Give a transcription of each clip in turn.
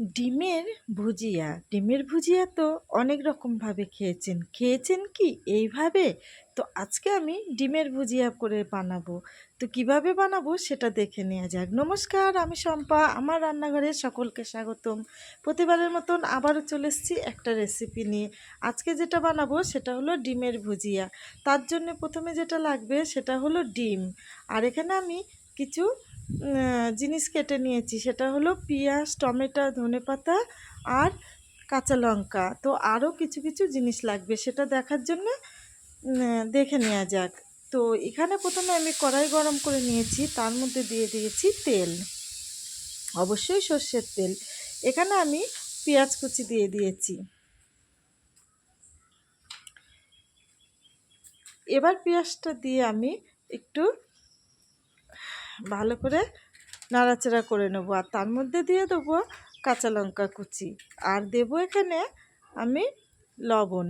ডিমের ভুজিয়া। ডিমের ভুজিয়া তো অনেক রকমভাবে খেয়েছেন। খেয়েছেন কি? এইভাবে? তো আজকে আমি ডিমের ভুজিয়া করে বানাবো। তো কীভাবে বানাবো সেটা দেখে নেওয়া যাক। নমস্কার, আমি শম্পা। আমার রান্নাঘরে সকলকে স্বাগতম। প্রতিবারের মতন আবারও চলে এসেছি একটা রেসিপি নিয়ে। আজকে যেটা বানাবো সেটা হলো ডিমের ভুজিয়া। তার জন্য প্রথমে যেটা লাগবে সেটা হলো ডিম। আর এখানে আমি কিছু জিনিস কেটে নিয়েছি। সেটা হলো পেঁয়াজ, টমেটো, ধনেপাতা আর কাঁচা লঙ্কা। তো আরও কিছু কিছু জিনিস লাগবে। সেটা দেখার জন্য দেখে নেওয়া যাক। তো এখানে প্রথমে আমি কড়াই গরম করে নিয়েছি। তার মধ্যে দিয়ে দিয়েছি তেল। অবশ্যই সর্ষের তেল। এখানে আমি পেঁয়াজ কুচি দিয়ে দিয়েছি। এবার পেঁয়াজটা দিয়ে আমি একটু ভালো করে নাড়াচাড়া করে নেব। আর তার মধ্যে দিয়ে দেবো কাঁচা লঙ্কা কুচি। আর দেব এখানে আমি লবণ।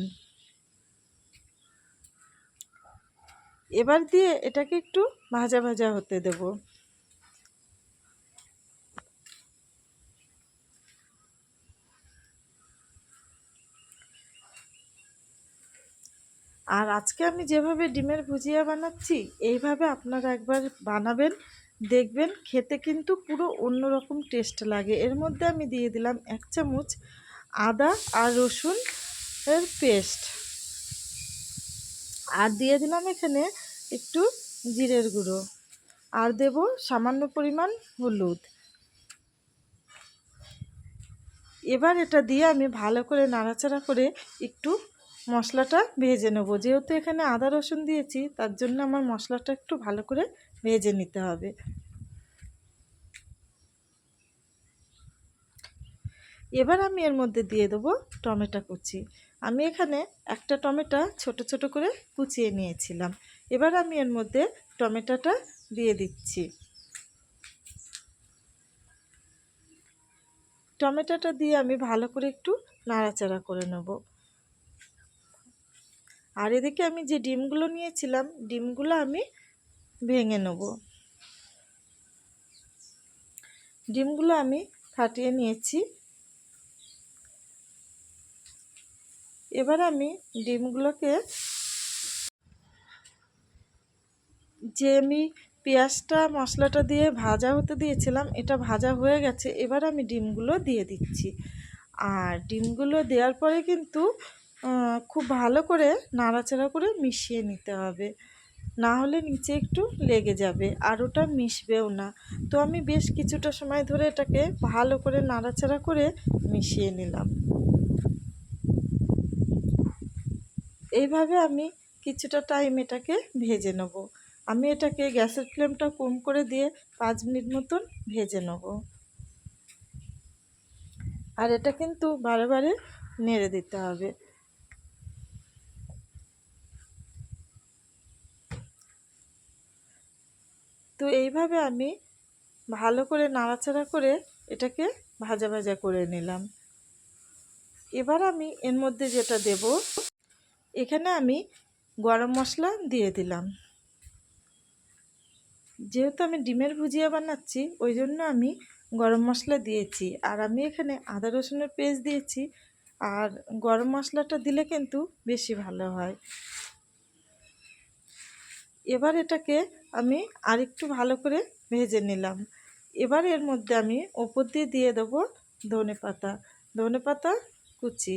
এবার দিয়ে এটাকে একটু ভাজা ভাজা হতে দেব। আর আজকে আমি যেভাবে ডিমের ভুজিয়া বানাচ্ছি, এইভাবে আপনারা একবার বানাবেন, দেখবেন খেতে কিন্তু পুরো অন্যরকম টেস্ট লাগে। এর মধ্যে আমি দিয়ে দিলাম এক চামচ আদা আর রসুন এর পেস্ট আর দিয়ে দিলাম এখানে একটু জিরের গুঁড়ো। আর দেব সামান্য পরিমাণ হলুদ। এবার এটা দিয়ে আমি ভালো করে নাড়াচাড়া করে একটু মশলাটা ভেজে নেব। যেহেতু এখানে আদা, রসুন দিয়েছি, তার জন্য আমার মশলাটা একটু ভালো করে ভেজে নিতে হবে। এবার আমি এর মধ্যে দিয়ে দেবো টমেটো কুচি। আমি এখানে একটা টমেটো ছোট ছোট করে কুচিয়ে নিয়েছিলাম। এবার আমি এর মধ্যে টমেটোটা দিয়ে দিচ্ছি। টমেটোটা দিয়ে আমি ভালো করে একটু নাড়াচাড়া করে নেব। আর এদিকে আমি যে ডিমগুলো নিয়েছিলাম, ডিমগুলো আমি ভেঙে নেব। ডিমগুলো আমি ফাটিয়ে নিয়েছি। এবার আমি ডিমগুলোকে যে আমি পেঁয়াজটা, মশলাটা দিয়ে ভাজা হতে দিয়েছিলাম, এটা ভাজা হয়ে গেছে, এবার আমি ডিমগুলো দিয়ে দিচ্ছি। আর ডিমগুলো দেওয়ার পরে কিন্তু খুব ভালো করে নাড়াচাড়া করে মিশিয়ে নিতে হবে। না হলে নিচে একটু লেগে যাবে আর ওটা মিশবেও না। তো আমি বেশ কিছুটা সময় ধরে এটাকে ভালো করে নাড়াচাড়া করে মিশিয়ে নিলাম। এইভাবে আমি কিছুটা টাইম এটাকে ভেজে নেব। আমি এটাকে গ্যাসের ফ্লেমটা কম করে দিয়ে পাঁচ মিনিট মতন ভেজে নেব। আর এটা কিন্তু বারে বারে নেড়ে দিতে হবে। তো এইভাবে আমি ভালো করে নাড়াচাড়া করে এটাকে ভাজা ভাজা করে নিলাম। এবার আমি এর মধ্যে যেটা দেব, এখানে আমি গরম মশলা দিয়ে দিলাম। যেহেতু আমি ডিমের ভুজিয়া বানাচ্ছি, ওই জন্য আমি গরম মশলা দিয়েছি। আর আমি এখানে আদা রসুনের পেস্ট দিয়েছি। আর গরম মশলাটা দিলে কিন্তু বেশি ভালো হয়। এবার এটাকে আমি আরেকটু ভালো করে ভেজে নিলাম। এবার এর মধ্যে আমি ওপর দিয়ে দিয়ে দেবো ধনে পাতা। ধনে পাতা কুচি।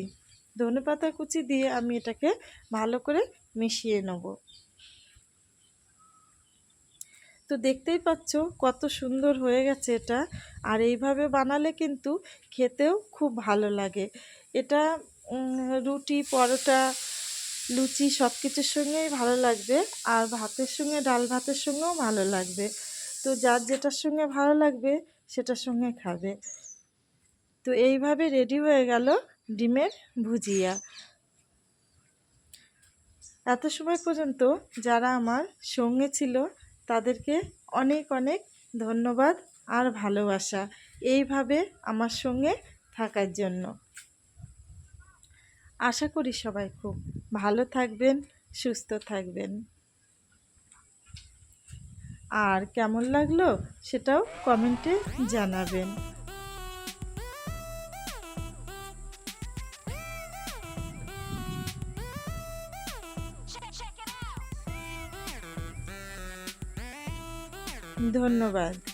ধনে পাতা কুচি দিয়ে আমি এটাকে ভালো করে মিশিয়ে নেব। তো দেখতেই পাচ্ছ কত সুন্দর হয়ে গেছে এটা। আর এইভাবে বানালে কিন্তু খেতেও খুব ভালো লাগে। এটা রুটি, পরোটা লুচি সব কিছুর সঙ্গেই ভালো লাগবে আর ভাতের সঙ্গে, ডাল ভাতের সঙ্গেও ভালো লাগবে। তো যার যেটার সঙ্গে ভালো লাগবে, সেটার সঙ্গে খাবে। তো এইভাবে রেডি হয়ে গেল ডিমের ভুজিয়া। এত সময় পর্যন্ত যারা আমার সঙ্গে ছিল, তাদেরকে অনেক অনেক ধন্যবাদ আর ভালোবাসা এইভাবে আমার সঙ্গে থাকার জন্য। আশা করি সবাই খুব ভালো থাকবেন সুস্থ থাকবেন। আর কেমন লাগল সেটাও কমেন্টে জানাবেন। ধন্যবাদ।